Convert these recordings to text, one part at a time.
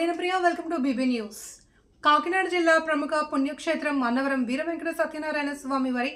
BB news Kakinada జిల్లా ప్రముఖ పుణ్యక్షేత్రం అన్నవరం వీర వెంకట సత్యనారాయణ స్వామి వారి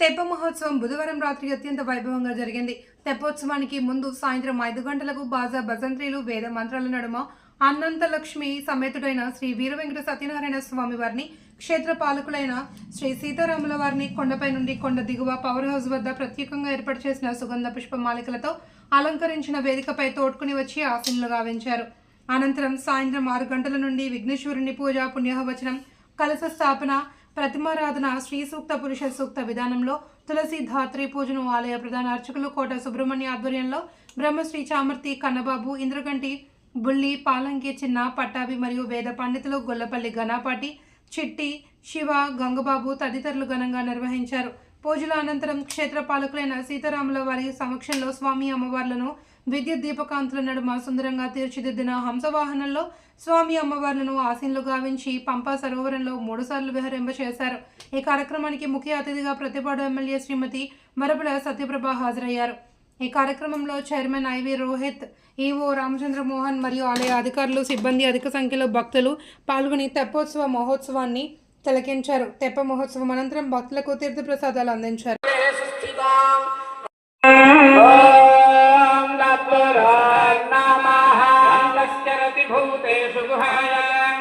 తెప్ప మహోత్సవం బుధవారం రాత్రి అత్యంత వైభవంగా జరిగింది. తెప్పోత్సవానికి ముందు సాయంత్రం ఐదు గంటలకు బాజా భజంత్రీలు వేద మంత్రాల నడుమ అన్నంత లక్ష్మి సమేతుడైన శ్రీ వీర వెంకట సత్యనారాయణ స్వామి వారిని క్షేత్ర పాలకులైన శ్రీ సీతారాముల వారిని కొండపై నుండి కొండ దిగువ పవర్ హౌస్ వద్ద ప్రత్యేకంగా ఏర్పాటు చేసిన సుగంధ పుష్పమాలికలతో అలంకరించిన వేదికపై తోడ్కుని వచ్చి ఆశీనులు గావించారు అనంతరం సాయంత్రం ఆరు గంటల నుండి విఘ్నేశ్వరుని పూజ పుణ్యహవచనం కలశ స్థాపన ప్రతిమారాధన శ్రీ సూక్త పురుష సూక్త విధానంలో తులసి ధాత్రి పూజను ఆలయ ప్రధాన అర్చకులు కోట సుబ్రహ్మణ్య ఆధ్వర్యంలో బ్రహ్మశ్రీ చామర్తి కన్నబాబు ఇంద్రగంటి బుల్లి పాలంకి చిన్న పట్టాభి మరియు వేద పండితులు గొల్లపల్లి ఘనాపాటి చిట్టి శివ గంగబాబు తదితరులు ఘనంగా నిర్వహించారు. పూజల అనంతరం క్షేత్ర పాలకులైన సీతారాముల వారి సమక్షంలో స్వామి అమ్మవార్లను విద్యుత్ దీపకాంతుల నడుమ సుందరంగా తీర్చిదిద్దిన హంసవాహనంలో స్వామి అమ్మవార్లను ఆశీన్లు గావించి పంపా సరోవరంలో మూడుసార్లు విహరింప చేశారు. ఈ కార్యక్రమానికి ముఖ్య అతిథిగా ప్రతిపాడు ఎమ్మెల్యే శ్రీమతి మరపుల సత్యప్రభ హాజరయ్యారు. ఈ కార్యక్రమంలో chairman I V Rohit EO Ramachandra Mohan మరియు ఆలయ అధికారులు సిబ్బంది అధిక సంఖ్యలో భక్తులు పాల్గొని తెప్పోత్సవ మహోత్సవాన్ని తిలకించారు. తెప్ప మహోత్సవం అనంతరం భక్తులకు తీర్థప్రసాదాలు అందించారు.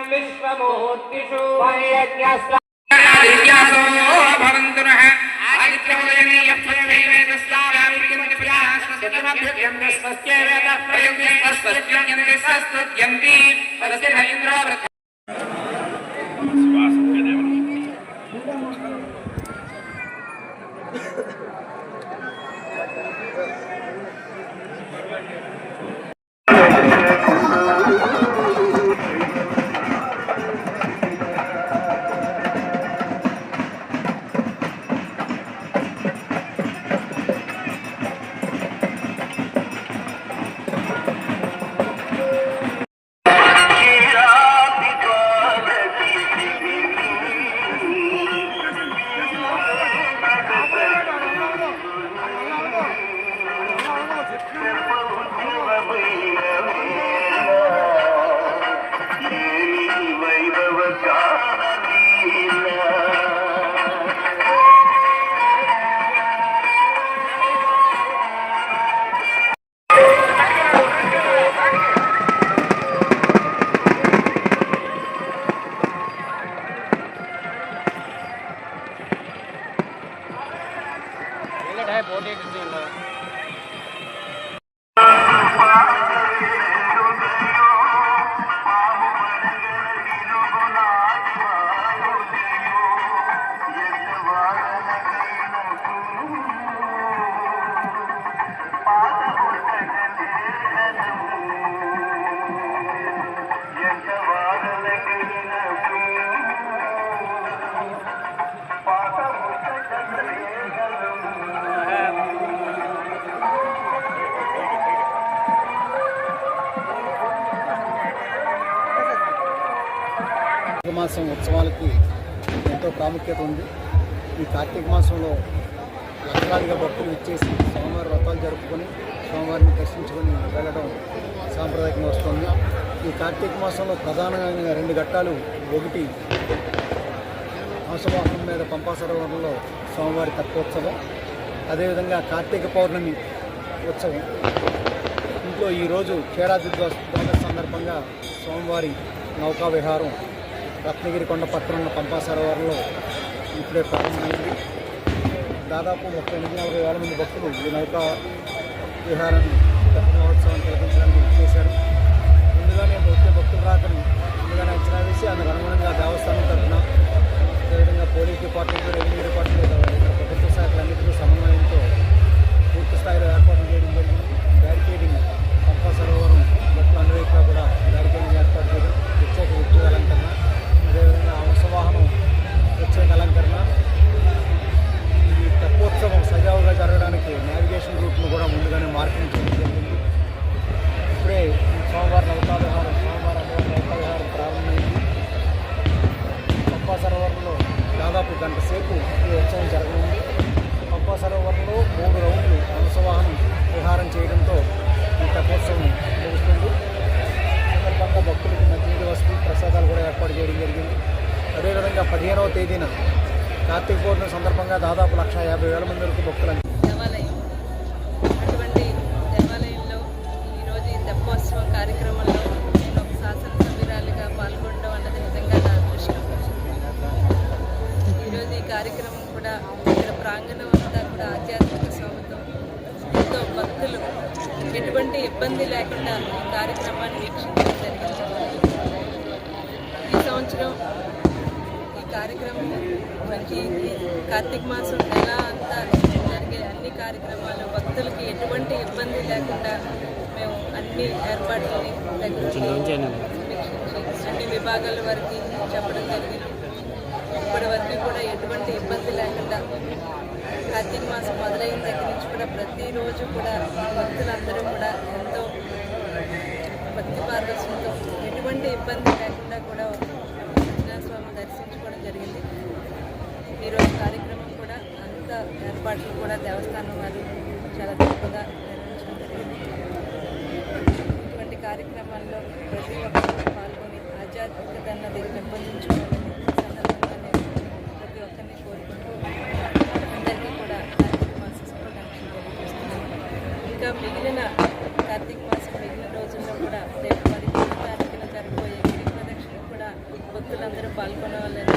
విశ్వమూర్తిషు స్వస్తి వేద ప్రయోగి స్వస్తి స్వస్తి ఇంద్రో కార్తీక మాసం ఉత్సవాలకి ఎంతో ప్రాముఖ్యత ఉంది. ఈ కార్తీక మాసంలో లక్షలాదిగా భక్తులు ఇచ్చేసి స్వామివారి వ్రతాలు జరుపుకొని స్వామివారిని దర్శించుకొని వెళ్ళడం సాంప్రదాయకంగా వస్తుంది. ఈ కార్తీక మాసంలో ప్రధానంగా రెండు ఘట్టాలు ఒకటి హంసవాహనం మీద పంపా సరోవరంలో స్వామివారి తత్వోత్సవం అదేవిధంగా కార్తీక పౌర్ణమి ఉత్సవం. ఇంట్లో ఈరోజు క్షేరాది ద్వాదశి సందర్భంగా స్వామివారి నౌకా విహారం రత్నగిరి కొండ పక్కన ఉన్న పంపా సరోవరంలో ఇప్పుడే ప్రారంభమైంది. దాదాపు ముప్పై ఎనిమిది నలభై వేల మంది భక్తులు ఈ నౌకా విహారాన్ని రత్న మహోత్సవాన్ని తిలకించడానికి చేశారు. ముందుగానే వచ్చే భక్తుల రాకని ముందుగానే అంచనా వేసి అందుకు అనుగుణంగా కార్తీక పౌర్ణమి సందర్భంగా దాదాపు లక్ష యాభై వేల మంది వరకు భక్తులు దేవాలయం. అటువంటి దేవాలయంలో ఈరోజు ఈ తెప్పోత్సవం కార్యక్రమంలో నేను ఒక శాసనసభ్యురాలిగా పాల్గొనడం అన్నది నిజంగా నా అదృష్టం. ఈరోజు ఈ కార్యక్రమం కూడా ఇక్కడ ప్రాంగణం అంతా కూడా ఆధ్యాత్మిక స్వామితో ఎంతో భక్తులు ఎటువంటి ఇబ్బంది లేకుండా ఈ కార్యక్రమాన్ని వీక్షించడం జరిగింది. ఈ సంవత్సరం కార్యక్రమం మనకి కార్తీక మాసం నెల అంతా జరిగే అన్ని కార్యక్రమాలు భక్తులకి ఎటువంటి ఇబ్బంది లేకుండా మేము అన్ని ఏర్పాట్లని అన్ని విభాగాల వరకు చెప్పడం జరిగింది. ఇప్పటి వరకు కూడా ఎటువంటి ఇబ్బంది లేకుండా కార్తీక మాసం మొదలైన దగ్గర నుంచి కూడా ప్రతిరోజు కూడా భక్తులందరూ కూడా ఎంతో భక్తి పారవశ్యంతో ఎటువంటి ఇబ్బంది లేకుండా కూడా ఆంజనేయ స్వామి దర్శించుకోవడం జరిగింది ఈరోజు కార్యక్రమం కూడా అంత ఏర్పాట్లు కూడా దేవస్థానం వారు చాలా తక్కువగా నిర్వహించడం జరిగింది. ఇటువంటి కార్యక్రమాల్లో ప్రతి ఒక్కరూ పాల్గొని ఆధ్యాత్మికతను అన్నది పెంపొందించుకోవాలని ఈ సందర్భంగా నేను ప్రతి ఒక్కరిని కోరుకుంటూ అందరికీ కూడా కార్తీక మాస శుభాకాంక్షలు తెలియజేస్తున్నాను. ఇంకా మిగిలిన కార్తీక మాసం మిగిలిన రోజుల్లో కూడా రేపు మరి తారీఖున జరగబోయే గిరి ప్రదక్షిణ కూడా భక్తులందరూ పాల్గొనవాలని